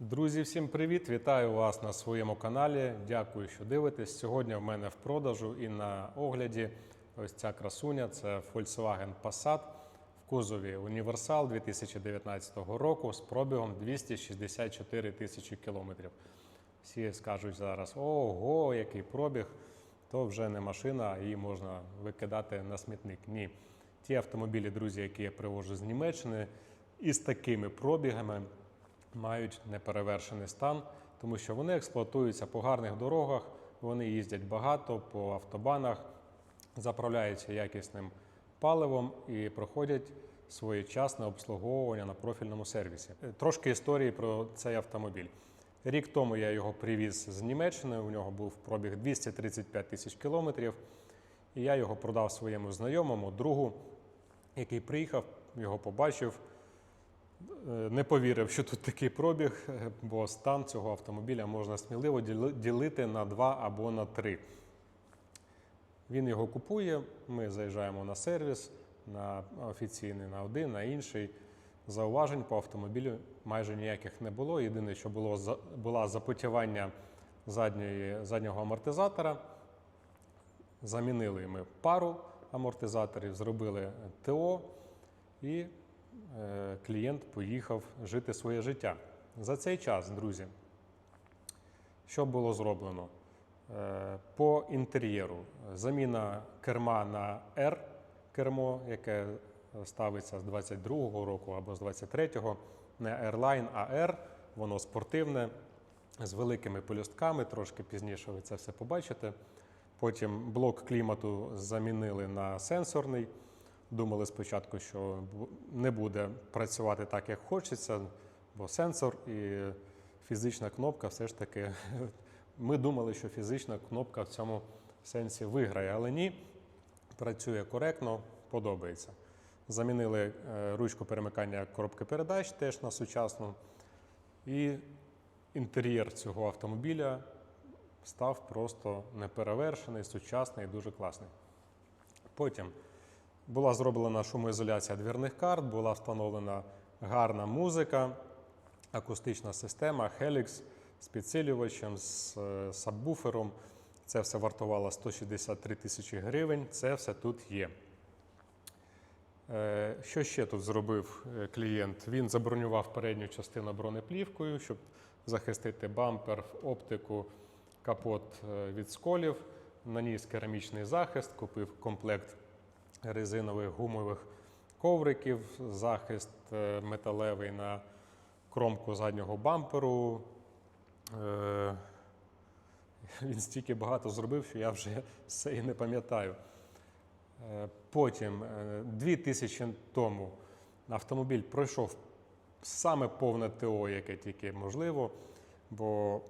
Друзі, всім привіт! Вітаю вас на своєму каналі. Дякую, що дивитесь. Сьогодні в мене в продажу і на огляді ось ця красуня це Volkswagen Passat в кузові Універсал 2019 року з пробігом 264 тисячі кілометрів. Всі скажуть зараз: ого, який пробіг! То вже не машина, її можна викидати на смітник. Ні. Ті автомобілі, друзі, які я привожу з Німеччини, із такими пробігами мають неперевершений стан, тому що вони експлуатуються по гарних дорогах, вони їздять багато по автобанах, заправляються якісним паливом і проходять своєчасне обслуговування на профільному сервісі. Е, Трошки історії про цей автомобіль. Рік тому я його привіз з Німеччини. У нього був пробіг 235 тисяч кілометрів. І я його продав своєму знайомому, другу, який приїхав, його побачив, не повірив, що тут такий пробіг, е, бо стан цього автомобіля можна сміливо ділити на два або на три. Він його купує, ми заїжджаємо на сервіс, на офіційний, на один, на інший. Зауважень по автомобілю майже ніяких не було. Єдине, що було була запотівання задньої, заднього амортизатора. Замінили ми пару амортизаторів, зробили ТО, і е, клієнт поїхав жити своє життя. За цей час, друзі, що було зроблено? Е, По інтер'єру заміна керма на R кермо, яке ставиться з 22-го року або з 23-го, не Airline, а R, воно спортивне, з великими полюстками, трошки пізніше ви це все побачите. Потім блок клімату замінили на сенсорний. Думали спочатку, що не буде працювати так, як хочеться, бо сенсор і фізична кнопка все ж таки. Ми думали, що фізична кнопка в цьому сенсі виграє, але ні, працює коректно, подобається. Замінили е, ручку перемикання коробки передач теж на сучасну. І інтер'єр цього автомобіля став просто неперевершений, сучасний і дуже класний. Потім була зроблена шумоізоляція двірних карт, була встановлена гарна музика, акустична система, Helix з підсилювачем, з е, сабвуфером. Це все вартувало 163 тисячі гривень. Це все тут є. Е, Що ще тут зробив е, клієнт? Він забронював передню частину бронеплівкою, щоб захистити бампер, оптику, капот від сколів, наніс керамічний захист, купив комплект резинових гумових ковриків, захист е, металевий на кромку заднього бамперу. Е, Він стільки багато зробив, що я вже все і не пам'ятаю. Е, Потім, е, дві тисячі тому, автомобіль пройшов саме повне ТО, яке тільки можливо, бо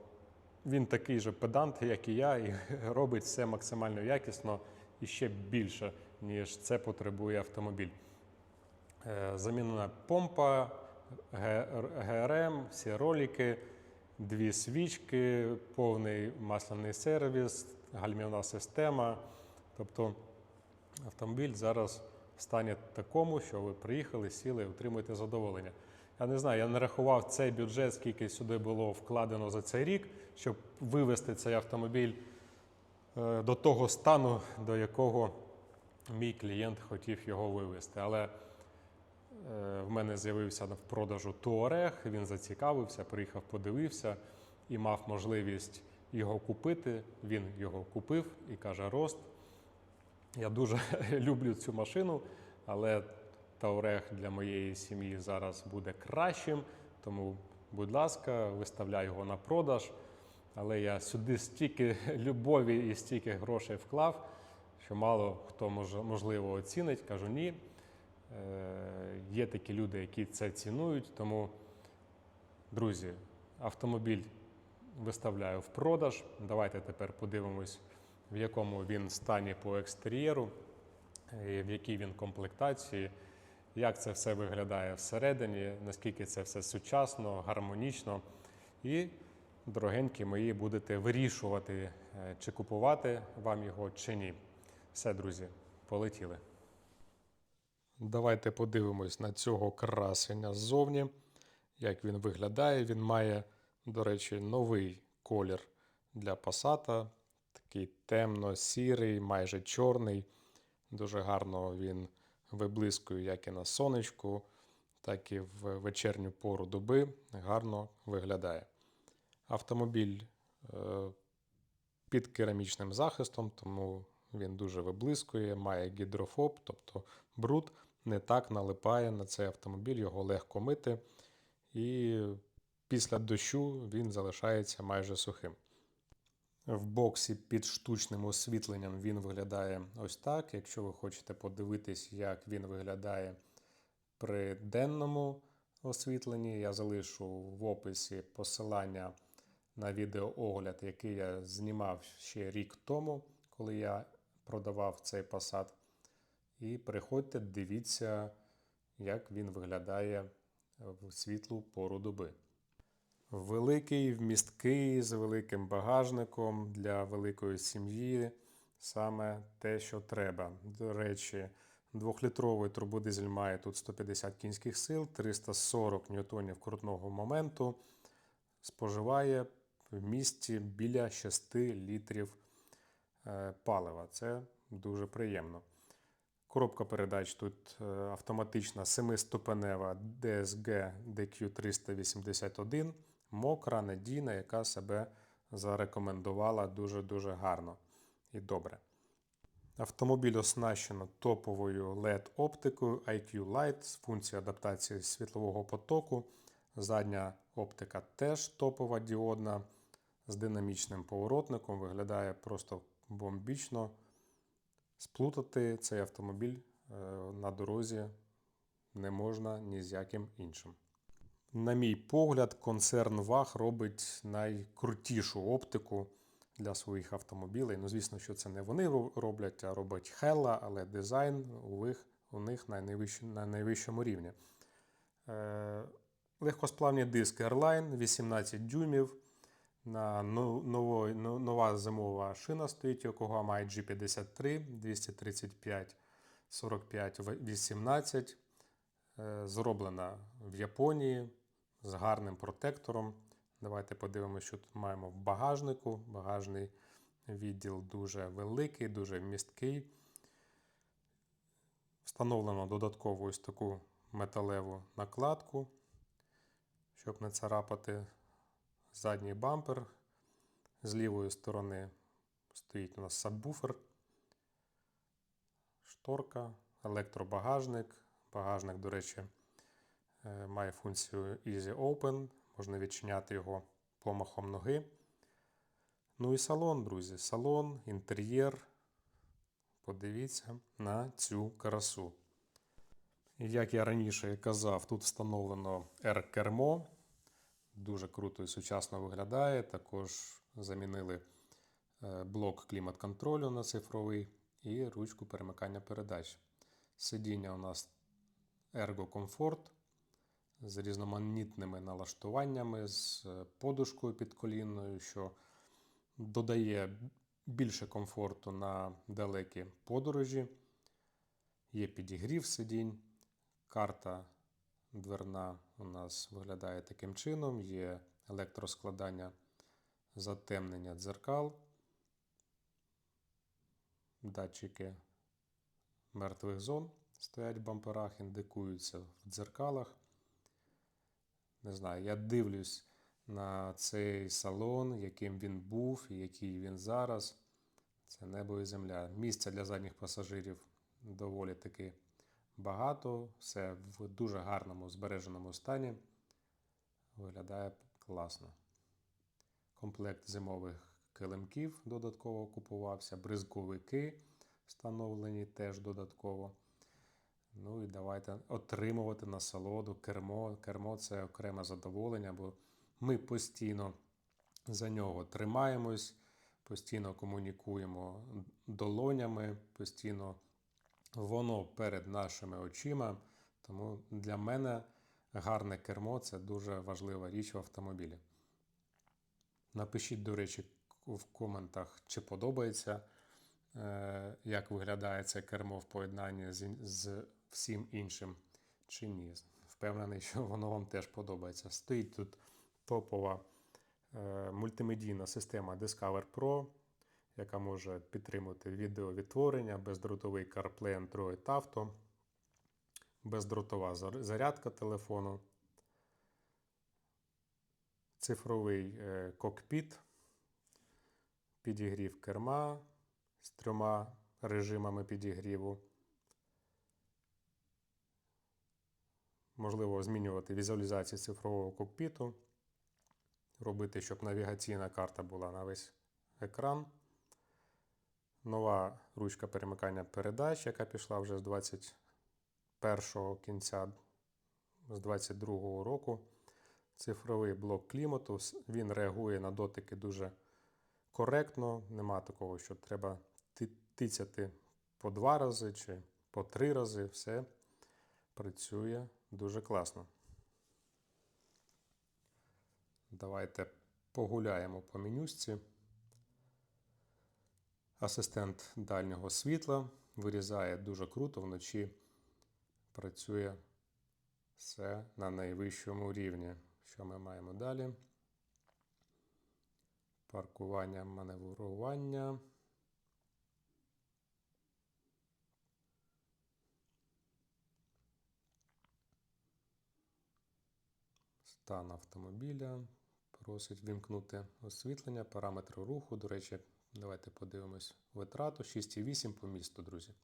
він такий же педант, як і я, і робить все максимально якісно і ще більше, ніж це потребує автомобіль. Е, Замінена помпа, ГРМ, всі ролики, дві свічки, повний масляний сервіс, гальмівна система. Тобто автомобіль зараз в стані такому, що ви приїхали, сіли і отримуєте задоволення. Я не знаю, я не рахував цей бюджет, скільки сюди було вкладено за цей рік, щоб вивести цей автомобіль е, до того стану, до якого мій клієнт хотів його вивести. Але е, в мене з'явився в продажу Туарег, він зацікавився, приїхав, подивився і мав можливість його купити. Він його купив і каже: Рост. Я дуже люблю цю машину, але Таурег для моєї сім'ї зараз буде кращим. Тому, будь ласка, виставляй його на продаж. Але я сюди стільки любові і стільки грошей вклав, що мало хто можливо оцінить. Кажу ні. Е, Є такі люди, які це цінують. Тому, друзі, автомобіль виставляю в продаж. Давайте тепер подивимось, в якому він стані по екстер'єру, е, в якій він комплектації, як це все виглядає всередині, наскільки це все сучасно, гармонічно. І, дорогенькі мої, будете вирішувати, е, чи купувати вам його, чи ні. Все, друзі, полетіли. Давайте подивимось на цього красення ззовні, як він виглядає. Він має До речі, новий колір для Passat. Такий темно-сірий, майже чорний. Дуже гарно він виблискує як і на сонечку, так і в вечірню пору доби. Гарно виглядає. Автомобіль е, під керамічним захистом, тому він дуже виблискує, має гідрофоб, тобто бруд не так налипає на цей автомобіль, його легко мити. І після дощу він залишається майже сухим. В боксі під штучним освітленням він виглядає ось так. Якщо ви хочете подивитись, як він виглядає при денному освітленні, я залишу в описі посилання на відеоогляд, який я знімав ще рік тому, коли я продавав цей Passat. І приходьте, дивіться, як він виглядає в світлу пору доби. Великий, вмісткий, з великим багажником для великої сім'ї. Саме те, що треба. До речі, двохлітровий турбодизель має тут 150 кінських сил, 340 ньютонів крутного моменту. Споживає в місті біля 6 літрів палива. Це дуже приємно. Коробка передач тут е, автоматична 7-ступенева DSG DQ381, мокра, надійна, яка себе зарекомендувала дуже-дуже гарно і добре. Автомобіль оснащено топовою LED-оптикою IQ Light з функцією адаптації світлового потоку. Задня оптика теж топова діодна з динамічним поворотником. Виглядає просто бомбічно. Сплутати цей автомобіль е, на дорозі не можна ні з яким іншим. На мій погляд, концерн ВАГ робить найкрутішу оптику для своїх автомобілей. Ну, звісно, що це не вони роблять, а робить Hella, але дизайн у них, у них на найвищому рівні. Е, легкосплавні диски Airline 18 дюймів. На но- ново- нова зимова шина стоїть Yokohama IG53 235 45 18. Е, Зроблена в Японії з гарним протектором. Давайте подивимося, що тут маємо в багажнику. Багажний відділ дуже великий, дуже вмісткий. Встановлено додаткову ось таку металеву накладку, щоб не царапати задній бампер. З лівої сторони стоїть у нас сабвуфер, шторка, електробагажник. Багажник, до речі, е, має функцію Easy Open, можна відчиняти його помахом ноги. Ну і салон, друзі. Салон, інтер'єр. Подивіться на цю красу. Як я раніше казав, тут встановлено R-кермо. Дуже круто і сучасно виглядає. Також замінили е, блок клімат-контролю на цифровий і ручку перемикання передач. Сидіння у нас Ergo Comfort з різноманітними налаштуваннями, з е, подушкою підколінною, що додає більше комфорту на далекі подорожі. Є підігрів сидінь, карта дверна у нас виглядає таким чином: є електроскладання затемнення дзеркал, датчики мертвих зон стоять в бамперах, індикуються в дзеркалах. Не знаю, я дивлюсь на цей салон, яким він був і який він зараз. Це небо і земля. Місця для задніх пасажирів доволі таки багато. Все в дуже гарному збереженому стані. Виглядає класно. Комплект зимових килимків додатково купувався, бризковики встановлені теж додатково. Ну і давайте отримувати насолоду кермо. Кермо це окреме задоволення, бо ми постійно за нього тримаємось, постійно комунікуємо долонями, постійно воно перед нашими очима. Тому для мене гарне кермо це дуже важлива річ в автомобілі. Напишіть, до речі, в коментах, чи подобається, е, як виглядає це кермо в поєднанні з, всім іншим, чи ні. Впевнений, що воно вам теж подобається. Стоїть тут топова е, мультимедійна система Discover Pro, яка може підтримувати відеовідтворення, бездротовий CarPlay Android Auto, бездротова зарядка телефону, цифровий е, кокпіт, підігрів керма з трьома режимами підігріву. Можливо змінювати візуалізацію цифрового кокпіту, робити, щоб навігаційна карта була на весь екран. Нова ручка перемикання передач, яка пішла вже з 21 кінця з 22 року. Цифровий блок клімату. Він реагує на дотики дуже коректно. Нема такого, що треба тицяти по два рази чи по три рази. Все працює дуже класно. Давайте погуляємо по менюсці. Асистент дальнього світла вирізає дуже круто, вночі працює все на найвищому рівні. Що ми маємо далі? Паркування, маневрування. Стан автомобіля. Просить вімкнути освітлення, параметри руху. До речі, давайте подивимось витрату 6,8 по місту, друзі.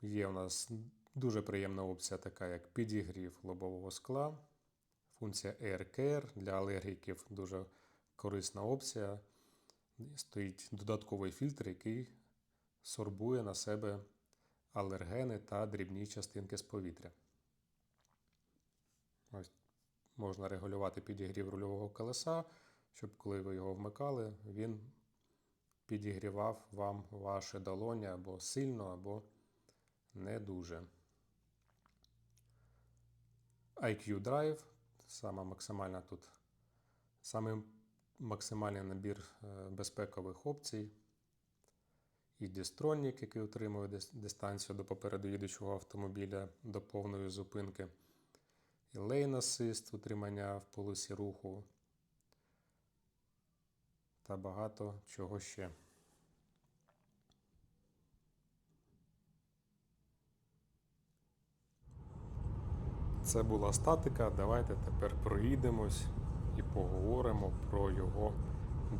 Є у нас дуже приємна опція, така як підігрів лобового скла. Функція Air Care для алергіків дуже корисна опція. Стоїть додатковий фільтр, який сорбує на себе алергени та дрібні частинки з повітря. Ось можна регулювати підігрів рульового колеса, щоб коли ви його вмикали, він підігрівав вам ваше долоня або сильно, або не дуже. IQ Drive, сама максимальна тут, саме максимальний набір е, безпекових опцій. І дістронік, який утримує дис- дистанцію до попереду їдучого автомобіля до повної зупинки. Assist, утримання в полосі руху. Та багато чого ще. Це була статика. Давайте тепер проїдемось і поговоримо про його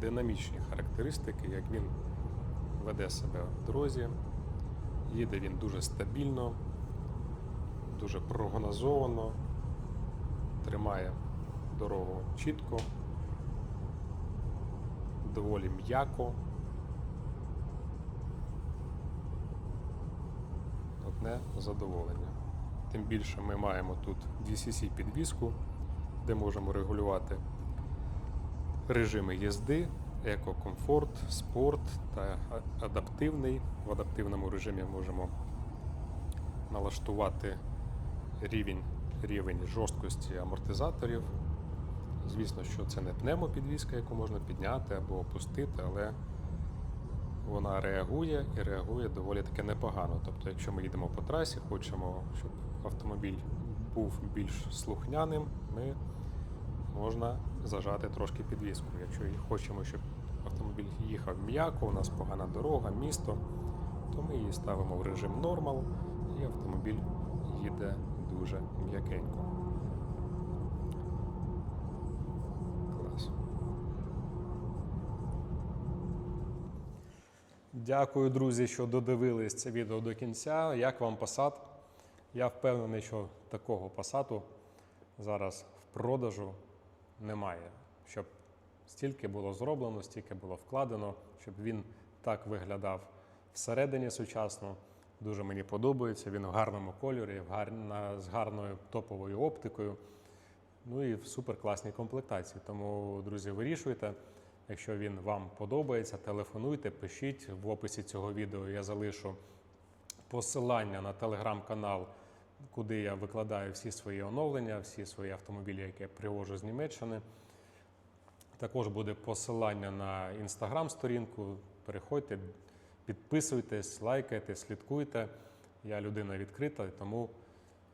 динамічні характеристики, як він веде себе в дорозі. Їде він дуже стабільно, дуже прогнозовано, тримає дорогу чітко, доволі м'яко. Одне задоволення. Тим більше ми маємо тут DCC підвіску, де можемо регулювати режими їзди, екокомфорт, спорт та адаптивний. В адаптивному режимі можемо налаштувати рівень, рівень жорсткості амортизаторів. Звісно, що це не пневмопідвізка, яку можна підняти або опустити, але вона реагує і реагує доволі таки непогано. Тобто, якщо ми їдемо по трасі, хочемо, щоб автомобіль був більш слухняним, ми можна зажати трошки підвіску. Якщо хочемо, щоб автомобіль їхав м'яко, у нас погана дорога, місто, то ми її ставимо в режим нормал, і автомобіль їде дуже м'якенько. Клас. Дякую, друзі, що додивились це відео до кінця. Як вам Passat? Я впевнений, що такого Passat зараз в продажу немає. Щоб стільки було зроблено, стільки було вкладено, щоб він так виглядав всередині сучасно. Дуже мені подобається. Він в гарному кольорі, в гар... на... з гарною топовою оптикою. Ну і в суперкласній комплектації. Тому, друзі, вирішуйте. Якщо він вам подобається, телефонуйте, пишіть в описі цього відео. Я залишу посилання на телеграм-канал, куди я викладаю всі свої оновлення, всі свої автомобілі, які я привожу з Німеччини. Також буде посилання на інстаграм-сторінку. Переходьте, підписуйтесь, лайкайте, слідкуйте. Я людина відкрита, тому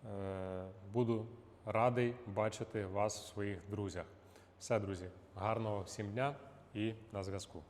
е, буду радий бачити вас в своїх друзях. Все, друзі, гарного всім дня і на зв'язку.